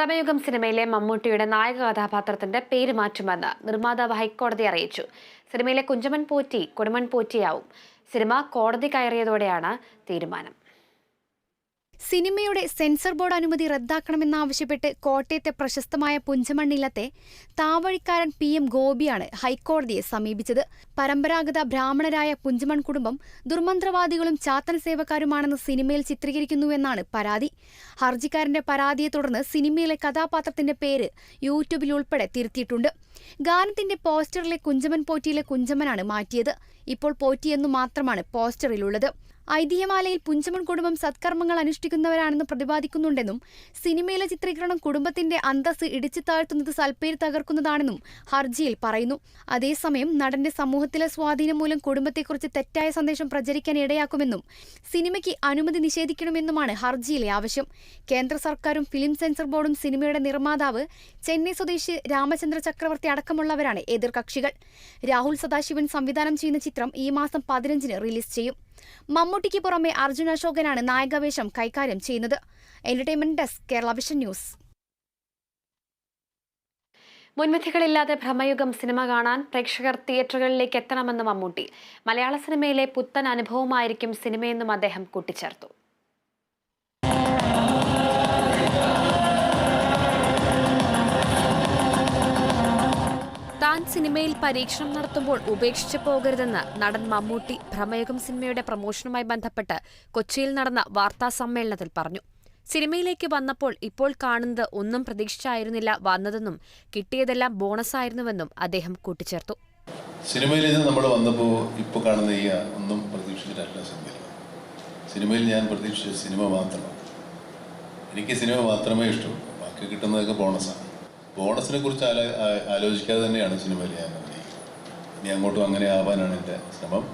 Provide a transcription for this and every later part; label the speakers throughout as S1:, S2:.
S1: പ്രമയുഗം സിനിമയിലെ മമ്മൂട്ടിയുടെ നായക കഥാപാത്രത്തിന്റെ പേര് മാറ്റുമെന്ന് നിർമ്മാതാവ് ഹൈക്കോടതി അറിയിച്ചു. സിനിമയിലെ കുഞ്ചമൻ പോറ്റി കുടുമൻ പോറ്റിയാവും. സിനിമ കോടതി കയറിയതോടെയാണ് തീരുമാനം.
S2: സിനിമയുടെ സെൻസർ ബോർഡ് അനുമതി റദ്ദാക്കണമെന്നാവശ്യപ്പെട്ട് കോട്ടയത്തെ പ്രശസ്തമായ പുഞ്ചമണ്ണില്ലത്തെ താവഴിക്കാരൻ പി എം ഗോപിയാണ് ഹൈക്കോടതിയെ സമീപിച്ചത്. പരമ്പരാഗത ബ്രാഹ്മണരായ പുഞ്ചമൺ കുടുംബം ദുർമന്ത്രവാദികളും ചാത്തൻ സേവക്കാരുമാണെന്ന് സിനിമയിൽ ചിത്രീകരിക്കുന്നുവെന്നാണ് പരാതി. ഹർജിക്കാരന്റെ പരാതിയെ തുടർന്ന് സിനിമയിലെ കഥാപാത്രത്തിന്റെ പേര് യൂട്യൂബിൽ ഉൾപ്പെടെ തിരുത്തിയിട്ടുണ്ട്. ഗാനത്തിന്റെ പോസ്റ്ററിലെ കുഞ്ചമൻ പോറ്റിയിലെ കുഞ്ചമനാണ് മാറ്റിയത്. ഇപ്പോൾ പോറ്റിയെന്നു മാത്രമാണ് പോസ്റ്ററിലുള്ളത്. ഐതിഹ്യമാലയിൽ പുഞ്ചമൺ കുടുംബം സത്കർമ്മങ്ങൾ അനുഷ്ഠിക്കുന്നവരാണെന്ന് പ്രതിപാദിക്കുന്നുണ്ടെന്നും സിനിമയിലെ ചിത്രീകരണം കുടുംബത്തിന്റെ അന്തസ് ഇടിച്ചു താഴ്ത്തുന്നത് സൽപ്പേര് തകർക്കുന്നതാണെന്നും ഹർജിയിൽ പറയുന്നു. അതേസമയം നടന്റെ സമൂഹത്തിലെ സ്വാധീനം മൂലം കുടുംബത്തെക്കുറിച്ച് തെറ്റായ സന്ദേശം പ്രചരിക്കാൻ ഇടയാക്കുമെന്നും സിനിമയ്ക്ക് അനുമതി നിഷേധിക്കണമെന്നുമാണ് ഹർജിയിലെ ആവശ്യം. കേന്ദ്ര സർക്കാരും ഫിലിം സെൻസർ ബോർഡും സിനിമയുടെ നിർമ്മാതാവ് ചെന്നൈ സ്വദേശി രാമചന്ദ്ര ചക്രവർത്തി അടക്കമുള്ളവരാണ് എതിർകക്ഷികൾ. രാഹുൽ സദാശിവൻ സംവിധാനം ചെയ്യുന്ന ചിത്രം ഈ മാസം പതിനഞ്ചിന് റിലീസ് ചെയ്യും. മമ്മൂട്ടിക്ക് പുറമെ അർജുൻ അശോകനാണ് നായകവേഷം കൈകാര്യം ചെയ്യുന്നത്. Entertainment desk Kerala vision news
S1: മുൻവിധികളില്ലാതെ Bramayugam cinema കാണാൻ പ്രേക്ഷകർ തിയേറ്ററുകളിലേക്ക് എത്തണമെന്ന് മമ്മൂട്ടി. മലയാള സിനിമയിലെ പുത്തൻ അനുഭവമായിരിക്കും സിനിമയെന്നും അദ്ദേഹം കൂട്ടിച്ചേർത്തു. സിനിമയിൽ പരീക്ഷണം നടത്തുമ്പോൾ ഉപേക്ഷിച്ചു പോകരുതെന്ന് നടൻ മമ്മൂട്ടി ഭ്രമയുഗം സിനിമയുടെ പ്രമോഷനുമായി ബന്ധപ്പെട്ട് കൊച്ചിയിൽ നടന്ന വാർത്താ സമ്മേളനത്തിൽ പറഞ്ഞു. സിനിമയിലേക്ക് വന്നപ്പോൾ ഇപ്പോൾ കാണുന്നത് ഒന്നും പ്രതീക്ഷിച്ചായിരുന്നില്ല വന്നതെന്നും കിട്ടിയതെല്ലാം ബോണസ് ബോണസായിരുന്നുവെന്നും അദ്ദേഹം കൂട്ടിച്ചേർത്തു.
S3: സിനിമയിൽ നമ്മൾ വന്നപ്പോൾ ഇപ്പോൾ കാണുന്ന ഈ ഒന്നും പ്രതീക്ഷിച്ചിട്ടല്ല സിനിമയിൽ. സിനിമയിൽ ഞാൻ പ്രതീക്ഷിച്ച സിനിമ മാത്രമാണ്. എനിക്ക് സിനിമ മാത്രമേ ഇഷ്ടമുള്ളൂ ബാക്കി കിട്ടുന്നതൊക്കെ ബോണസാണ്. ബോണസിനെ കുറിച്ച് ആലോ ആലോചിക്കാതെ തന്നെയാണ് ഞാൻ അഭിനയിക്കുന്നത്. ഇനി അങ്ങോട്ടും അങ്ങനെ ആവാനാണ് എന്റെ ശ്രമം.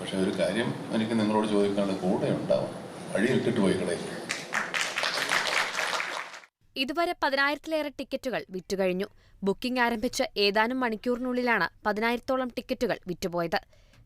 S3: പക്ഷേ ഒരു കാര്യം എനിക്ക് നിങ്ങളോട് ചോദിക്കാനുള്ള കൂടെ ഉണ്ടാവും. വഴി ഇട്ടിട്ട് പോയി കളയും
S1: ഇതുവരെ പതിനായിരത്തിലേറെ ടിക്കറ്റുകൾ വിറ്റുകഴിഞ്ഞു. ബുക്കിംഗ് ആരംഭിച്ച് ഏതാനും മണിക്കൂറിനുള്ളിലാണ് പതിനായിരത്തോളം ടിക്കറ്റുകൾ വിറ്റുപോയത്.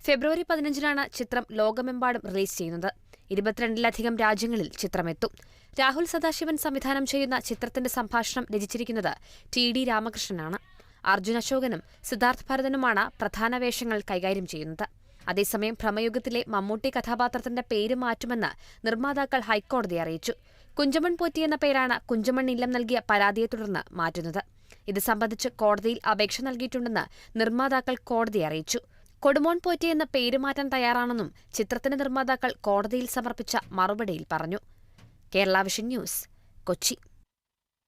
S1: ഫെബ്രുവരി പതിനഞ്ചിനാണ് ചിത്രം ലോകമെമ്പാടും റിലീസ് ചെയ്യുന്നത്. ഇരുപത്തിരണ്ടിലധികം രാജ്യങ്ങളിൽ ചിത്രമെത്തും. രാഹുൽ സദാശിവൻ സംവിധാനം ചെയ്യുന്ന ചിത്രത്തിന്റെ സംഭാഷണം രചിച്ചിരിക്കുന്നത് ടി ഡി രാമകൃഷ്ണനാണ്. അർജുൻ അശോകനും സിദ്ധാർത്ഥ് ഭരതനുമാണ് പ്രധാന വേഷങ്ങൾ കൈകാര്യം ചെയ്യുന്നത്. അതേസമയം ഭ്രമയുഗത്തിലെ മമ്മൂട്ടി കഥാപാത്രത്തിന്റെ പേര് മാറ്റുമെന്ന് നിർമ്മാതാക്കൾ ഹൈക്കോടതി അറിയിച്ചു. കുഞ്ചമൺ പോറ്റി എന്ന പേരാണ് കുഞ്ചമൺ ഇല്ലം നൽകിയ പരാതിയെ തുടർന്ന് മാറ്റുന്നത്. ഇത് സംബന്ധിച്ച് കോടതിയിൽ അപേക്ഷ നൽകിയിട്ടുണ്ടെന്ന് നിർമ്മാതാക്കൾ കോടതിയെ അറിയിച്ചു. കൊടുമോൺ പോറ്റി എന്ന പേര് മാറ്റാൻ തയ്യാറാണെന്നും ചിത്രത്തിന്റെ നിർമ്മാതാക്കൾ കോടതിയിൽ സമർപ്പിച്ച മറുപടിയിൽ പറഞ്ഞു. Kerala vision news Kochi.